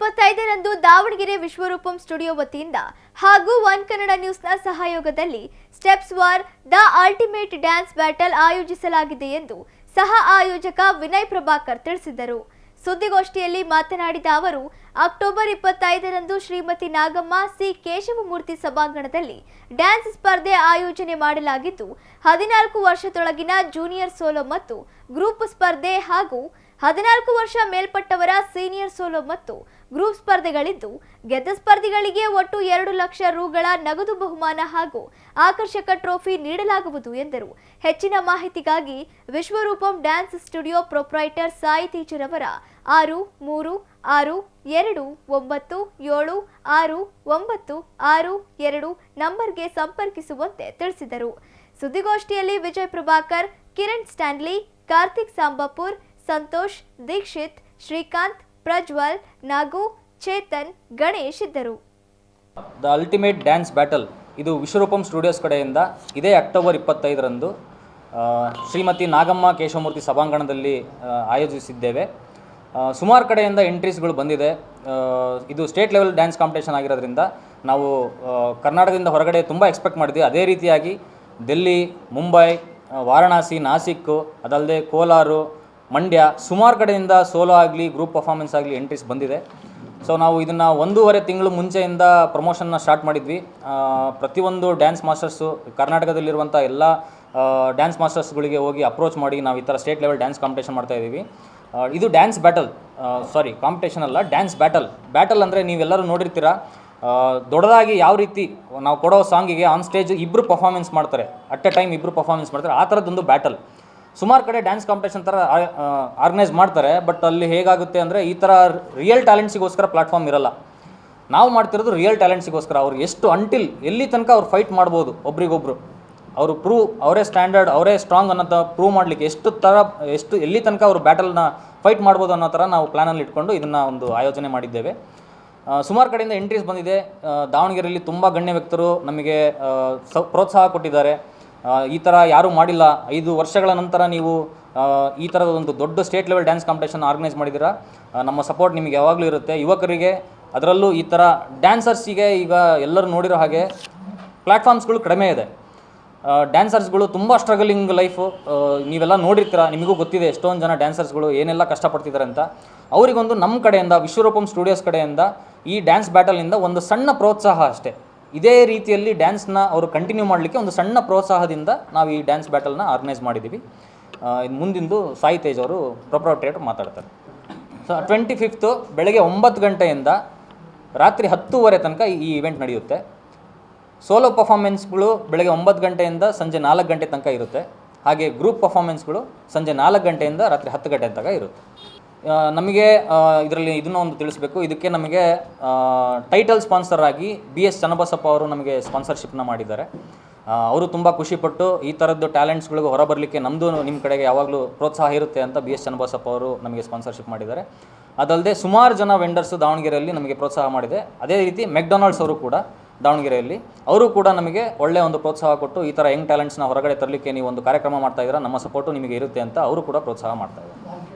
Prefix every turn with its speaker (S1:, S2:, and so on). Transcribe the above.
S1: ಇಪ್ಪತ್ತೈದರಂದು ದಾವಣಗೆರೆ ವಿಶ್ವರೂಪಂ ಸ್ಟುಡಿಯೋ ವತಿಯಿಂದ ಹಾಗೂ ಒನ್ ಕನ್ನಡ ನ್ಯೂಸ್ನ ಸಹಯೋಗದಲ್ಲಿ steps war, the ultimate dance battle ಆಯೋಜಿಸಲಾಗಿದೆ ಎಂದು ಸಹ ಆಯೋಜಕ ವಿನಯ್ ಪ್ರಭಾಕರ್ ತಿಳಿಸಿದರು. ಸುದ್ದಿಗೋಷ್ಠಿಯಲ್ಲಿ ಮಾತನಾಡಿದ ಅವರು, ಅಕ್ಟೋಬರ್ ಇಪ್ಪತ್ತೈದರಂದು ಶ್ರೀಮತಿ ನಾಗಮ್ಮ ಸಿ ಕೇಶವಮೂರ್ತಿ ಸಭಾಂಗಣದಲ್ಲಿ ಡ್ಯಾನ್ಸ್ ಸ್ಪರ್ಧೆ ಆಯೋಜನೆ ಮಾಡಲಾಗಿದ್ದು, ಹದಿನಾಲ್ಕು ವರ್ಷದೊಳಗಿನ ಜೂನಿಯರ್ ಸೋಲೋ ಮತ್ತು ಗ್ರೂಪ್ ಸ್ಪರ್ಧೆ ಹಾಗೂ ಹದಿನಾಲ್ಕು ವರ್ಷ ಮೇಲ್ಪಟ್ಟವರ ಸೀನಿಯರ್ ಸೋಲೋ ಮತ್ತು ಗ್ರೂಪ್ ಸ್ಪರ್ಧೆಗಳಿದ್ದು, ಗೆದ್ದ ಸ್ಪರ್ಧಿಗಳಿಗೆ ಒಟ್ಟು ಎರಡು ಲಕ್ಷ ರುಗಳ ನಗದು ಬಹುಮಾನ ಹಾಗೂ ಆಕರ್ಷಕ ಟ್ರೋಫಿ ನೀಡಲಾಗುವುದು ಎಂದರು. ಹೆಚ್ಚಿನ ಮಾಹಿತಿಗಾಗಿ Vishwaroopam dance studio proprietor Sai teacher ಅವರ ಆರು, ಮೂರು, ಆರು, ಎರಡು, ಒಂಬತ್ತು, ಏಳು, ಆರು, ಒಂಬತ್ತು, ಆರು, ಎರಡು ನಂಬರ್ಗೆ ಸಂಪರ್ಕಿಸುವಂತೆ ತಿಳಿಸಿದರು. ಸುದ್ದಿಗೋಷ್ಠಿಯಲ್ಲಿ ವಿಜಯ್ ಪ್ರಭಾಕರ್, ಕಿರಣ್ ಸ್ಟ್ಯಾನ್ಲಿ ಕಾರ್ತಿಕ್ ಸಾಂಬಾಪುರ್ ಸಂತೋಷ್, ದೀಕ್ಷಿತ್, ಶ್ರೀಕಾಂತ್, ಪ್ರಜ್ವಲ್, ನಾಗು, ಚೇತನ್, ಗಣೇಶ್ ಇದ್ದರು.
S2: The ultimate dance battle. ಇದು ವಿಶ್ವರೂಪಂ ಸ್ಟುಡಿಯೋಸ್ ಕಡೆಯಿಂದ ಇದೇ ಅಕ್ಟೋಬರ್ ಇಪ್ಪತ್ತೈದರಂದು ಶ್ರೀಮತಿ ನಾಗಮ್ಮ ಕೇಶವಮೂರ್ತಿ ಸಭಾಂಗಣದಲ್ಲಿ ಆಯೋಜಿಸಿದ್ದೇವೆ. ಸುಮಾರು ಕಡೆಯಿಂದ ಎಂಟ್ರೀಸ್ಗಳು ಬಂದಿದೆ. ಇದು ಸ್ಟೇಟ್ ಲೆವೆಲ್ ಡ್ಯಾನ್ಸ್ ಕಾಂಪಿಟೇಷನ್ ಆಗಿರೋದ್ರಿಂದ ನಾವು ಕರ್ನಾಟಕದಿಂದ ಹೊರಗಡೆ ತುಂಬ ಎಕ್ಸ್ಪೆಕ್ಟ್ ಮಾಡಿದ್ವಿ. ಅದೇ ರೀತಿಯಾಗಿ ಡೆಲ್ಲಿ ಮುಂಬೈ ವಾರಣಾಸಿ, ನಾಸಿಕ್ ಅದಲ್ಲದೆ ಕೋಲಾರು ಮಂಡ್ಯ ಸುಮಾರು ಕಡೆಯಿಂದ ಸೋಲೋ ಆಗಲಿ ಗ್ರೂಪ್ ಪರ್ಫಾರ್ಮೆನ್ಸ್ ಆಗಲಿ ಎಂಟ್ರೀಸ್ ಬಂದಿದೆ. ಸೊ ನಾವು ಇದನ್ನು ಒಂದೂವರೆ ತಿಂಗಳು ಮುಂಚೆಯಿಂದ ಪ್ರಮೋಷನ್ನ ಸ್ಟಾರ್ಟ್ ಮಾಡಿದ್ವಿ. ಪ್ರತಿಯೊಂದು ಡ್ಯಾನ್ಸ್ ಮಾಸ್ಟರ್ಸು ಕರ್ನಾಟಕದಲ್ಲಿರುವಂಥ ಎಲ್ಲ ಡ್ಯಾನ್ಸ್ ಮಾಸ್ಟರ್ಸ್ಗಳಿಗೆ ಹೋಗಿ ಅಪ್ರೋಚ್ ಮಾಡಿ ನಾವು ಈ ಥರ ಸ್ಟೇಟ್ ಲೆವೆಲ್ ಡ್ಯಾನ್ಸ್ ಕಾಂಪಿಟೇಷನ್ ಮಾಡ್ತಾ ಇದ್ದೀವಿ. ಇದು ಡ್ಯಾನ್ಸ್ ಬ್ಯಾಟಲ್ ಸಾರಿ ಕಾಂಪಿಟೇಷನ್ ಅಲ್ಲ ಡ್ಯಾನ್ಸ್ ಬ್ಯಾಟಲ್ ಬ್ಯಾಟಲ್ ಅಂದರೆ ನೀವೆಲ್ಲರೂ ನೋಡಿರ್ತೀರ ದೊಡ್ಡದಾಗಿ ಯಾವ ರೀತಿ ನಾವು ಕೊಡೋ ಸಾಂಗಿಗೆ ಆನ್ ಸ್ಟೇಜ್ ಇಬ್ಬರು ಪರ್ಫಾರ್ಮೆನ್ಸ್ ಮಾಡ್ತಾರೆ. ಅಟ್ ಎ ಟೈಮ್ ಇಬ್ಬರು ಪರ್ಫಾರ್ಮೆನ್ಸ್ ಮಾಡ್ತಾರೆ. ಆ ಥರದ್ದೊಂದು ಬ್ಯಾಟಲ್ ಸುಮಾರು ಕಡೆ ಡ್ಯಾನ್ಸ್ ಕಾಂಪಿಟೇಷನ್ ಥರ ಆರ್ಗನೈಸ್ ಮಾಡ್ತಾರೆ ಬಟ್ ಅಲ್ಲಿ ಹೇಗಾಗುತ್ತೆ ಅಂದರೆ ಈ ಥರ ರಿಯಲ್ ಟ್ಯಾಲೆಂಟ್ಸಿಗೋಸ್ಕರ ಪ್ಲಾಟ್ಫಾರ್ಮ್ ಇರಲ್ಲ. ನಾವು ಮಾಡ್ತಿರೋದು ರಿಯಲ್ ಟ್ಯಾಲೆಂಟ್ಸಿಗೋಸ್ಕರ ಅವ್ರು ಎಷ್ಟು ಅಂಟಿಲ್ ಎಲ್ಲಿ ತನಕ ಅವ್ರು ಫೈಟ್ ಮಾಡ್ಬೋದು ಒಬ್ರಿಗೊಬ್ರು. ಅವರು ಪ್ರೂವ್ ಅವರೇ ಸ್ಟ್ಯಾಂಡರ್ಡ್ ಅವರೇ ಸ್ಟ್ರಾಂಗ್ ಅನ್ನೋದ ಪ್ರೂವ್ ಮಾಡಲಿಕ್ಕೆ ಎಷ್ಟು ಥರ ಎಷ್ಟು ಎಲ್ಲಿ ತನಕ ಅವರು ಬ್ಯಾಟಲ್ನ ಫೈಟ್ ಮಾಡ್ಬೋದು ಅನ್ನೋ ಥರ ನಾವು ಪ್ಲ್ಯಾನಲ್ಲಿ ಇಟ್ಕೊಂಡು ಇದನ್ನು ಒಂದು ಆಯೋಜನೆ ಮಾಡಿದ್ದೇವೆ. ಸುಮಾರು ಕಡೆಯಿಂದ ಎಂಟ್ರೀಸ್ ಬಂದಿದೆ. ದಾವಣಗೆರೆಯಲ್ಲಿ ತುಂಬ ಗಣ್ಯ ವ್ಯಕ್ತರು ನಮಗೆ ಪ್ರೋತ್ಸಾಹ ಕೊಟ್ಟಿದ್ದಾರೆ. ಈ ಥರ ಯಾರೂ ಮಾಡಿಲ್ಲ. ಐದು ವರ್ಷಗಳ ನಂತರ ನೀವು ಈ ಥರದ ಒಂದು ದೊಡ್ಡ state level dance competition organise ಮಾಡಿದ್ದೀರಾ? ನಮ್ಮ ಸಪೋರ್ಟ್ ನಿಮಗೆ ಯಾವಾಗಲೂ ಇರುತ್ತೆ. ಯುವಕರಿಗೆ ಅದರಲ್ಲೂ ಈ ಥರ ಡ್ಯಾನ್ಸರ್ಸಿಗೆ ಈಗ ಎಲ್ಲರೂ ನೋಡಿರೋ ಹಾಗೆ ಪ್ಲ್ಯಾಟ್ಫಾರ್ಮ್ಸ್ಗಳು ಕಡಿಮೆ ಇದೆ. ಡ್ಯಾನ್ಸರ್ಸ್ಗಳು ತುಂಬ ಸ್ಟ್ರಗಲಿಂಗ್ ಲೈಫು ನೀವೆಲ್ಲ ನೋಡಿರ್ತೀರ. ನಿಮಗೂ ಗೊತ್ತಿದೆ ಎಷ್ಟೊಂದು ಜನ ಡ್ಯಾನ್ಸರ್ಸ್ಗಳು ಏನೆಲ್ಲ ಕಷ್ಟಪಡ್ತಿದ್ದಾರೆ ಅಂತ. ಅವರಿಗೊಂದು ನಮ್ಮ ಕಡೆಯಿಂದ, ವಿಶ್ವರೂಪಂ ಸ್ಟುಡಿಯೋಸ್ ಕಡೆಯಿಂದ ಈ ಡ್ಯಾನ್ಸ್ ಬ್ಯಾಟಲಿಂದ ಒಂದು ಸಣ್ಣ ಪ್ರೋತ್ಸಾಹ ಅಷ್ಟೇ. ಇದೇ ರೀತಿಯಲ್ಲಿ ಡ್ಯಾನ್ಸ್ನ ಅವರು ಕಂಟಿನ್ಯೂ ಮಾಡಲಿಕ್ಕೆ ಒಂದು ಸಣ್ಣ ಪ್ರೋತ್ಸಾಹದಿಂದ ನಾವು ಈ ಡ್ಯಾನ್ಸ್ ಬ್ಯಾಟಲ್ನ ಆರ್ಗನೈಸ್ ಮಾಡಿದ್ದೀವಿ ಮುಂದಿಂದು ಸಾಯಿ ತೇಜ್ ಅವರು ಪ್ರೊಪ್ರೈಟರ್ ಮಾತಾಡ್ತಾರೆ. ಸೊ ಟ್ವೆಂಟಿ ಫಿಫ್ತು ಬೆಳಗ್ಗೆ ಒಂಬತ್ತು ಗಂಟೆಯಿಂದ ರಾತ್ರಿ ಹತ್ತೂವರೆ ತನಕ ಈ ಇವೆಂಟ್ ನಡೆಯುತ್ತೆ. ಸೋಲೋ ಪರ್ಫಾರ್ಮೆನ್ಸ್ಗಳು ಬೆಳಗ್ಗೆ ಒಂಬತ್ತು ಗಂಟೆಯಿಂದ ಸಂಜೆ ನಾಲ್ಕು ಗಂಟೆ ತನಕ ಇರುತ್ತೆ. ಹಾಗೆ ಗ್ರೂಪ್ ಪರ್ಫಾರ್ಮೆನ್ಸ್ಗಳು ಸಂಜೆ ನಾಲ್ಕು ಗಂಟೆಯಿಂದ ರಾತ್ರಿ ಹತ್ತು ಗಂಟೆ ತನಕ ಇರುತ್ತೆ. ನಮಗೆ ಇದರಲ್ಲಿ ಇದನ್ನ ಒಂದು ತಿಳಿಸ್ಬೇಕು. ಇದಕ್ಕೆ ನಮಗೆ ಟೈಟಲ್ ಸ್ಪಾನ್ಸರ್ ಆಗಿ ಬಿ ಎಸ್ ಚನ್ನಬಸಪ್ಪ ಅವರು ನಮಗೆ ಸ್ಪಾನ್ಸರ್ಶಿಪ್ನ ಮಾಡಿದ್ದಾರೆ. ಅವರು ತುಂಬ ಖುಷಿಪಟ್ಟು ಈ ಥರದ್ದು ಟ್ಯಾಲೆಂಟ್ಸ್ಗಳಿಗೆ ಹೊರಬರಲಿಕ್ಕೆ ನಮ್ಮದು ನಿಮ್ಮ ಕಡೆಗೆ ಯಾವಾಗಲೂ ಪ್ರೋತ್ಸಾಹ ಇರುತ್ತೆ ಅಂತ ಬಿ ಎಸ್ ಚನ್ನಬಸಪ್ಪ ಅವರು ನಮಗೆ ಸ್ಪಾನ್ಸರ್ಶಿಪ್ ಮಾಡಿದ್ದಾರೆ. ಅದಲ್ಲದೆ ಸುಮಾರು ಜನ ವೆಂಡರ್ಸು ದಾವಣಗೆರೆಯಲ್ಲಿ ನಮಗೆ ಪ್ರೋತ್ಸಾಹ ಮಾಡಿದೆ. ಅದೇ ರೀತಿ ಮೆಕ್ಡೊನಾಲ್ಡ್ಸ್ ಅವರು ಕೂಡ ದಾವಣಗೆರೆಯಲ್ಲಿ. ಅವರು ಕೂಡ ನಮಗೆ ಒಳ್ಳೆಯ ಒಂದು ಪ್ರೋತ್ಸಾಹ ಕೊಟ್ಟು ಈ ಥರ ಯಂಗ್ ಟ್ಯಾಲೆಂಟ್ಸ್ನ ಹೊರಗಡೆ ತರಲಿಕ್ಕೆ ನೀವು ಒಂದು ಕಾರ್ಯಕ್ರಮ ಮಾಡ್ತಾ ಇದ್ದೀರಾ, ನಮ್ಮ ಸಪೋರ್ಟು ನಿಮಗೆ ಇರುತ್ತೆ ಅಂತ ಅವರು ಕೂಡ ಪ್ರೋತ್ಸಾಹ ಮಾಡ್ತಾ